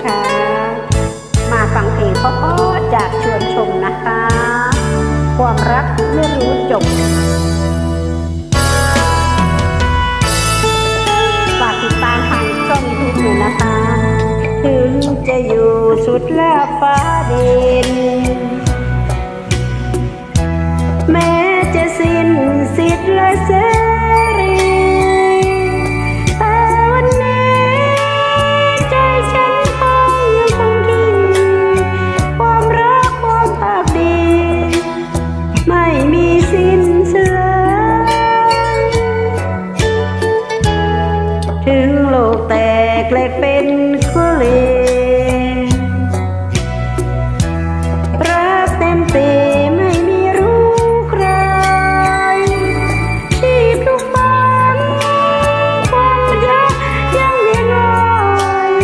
นะคะ มาฟังเพลงเพราะๆจากชวนชมนะคะ ความรักไม่รู้จบฝากติดตามทางช่องยูทูบหน่อนะคะ ถึงจะอยู่สุดลาฟ้าดิน แม้จะสิ้นสิทธิ์และเส ถึงโลกแตกแหลกเป็นคุเลรักเต็มเปไม่มีรู้ใคร ที่ทุกฝันความรักยังเวียนว่าย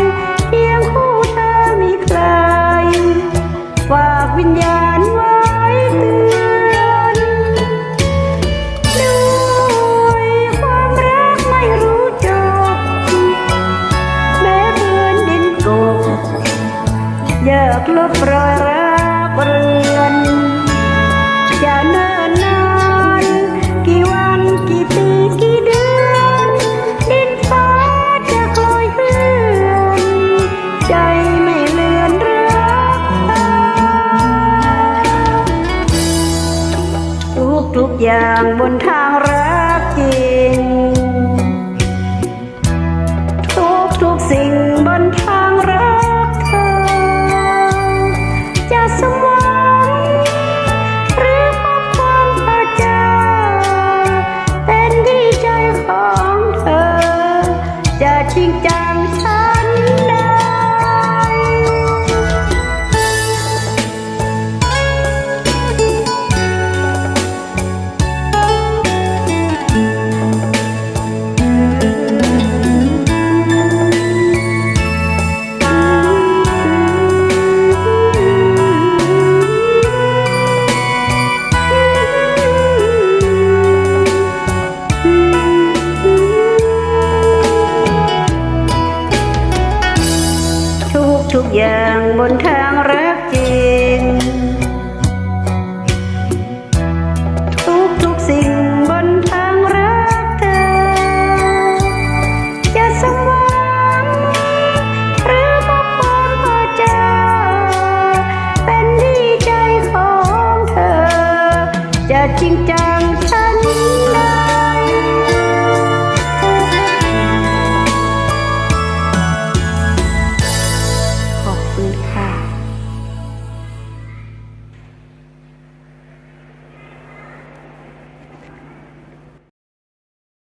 เพียงคู่เธอมีใครฝากวิญญาณ อยากลบรอยรักเรือนจะเนิ่นนานกี่วันกี่ปีกี่เดือนดินฟ้าจะคอยเคลื่อนใจไม่เลือนรักทุกทุกอย่างบนทางรักจริง ง ทุกอย่างบนทางรั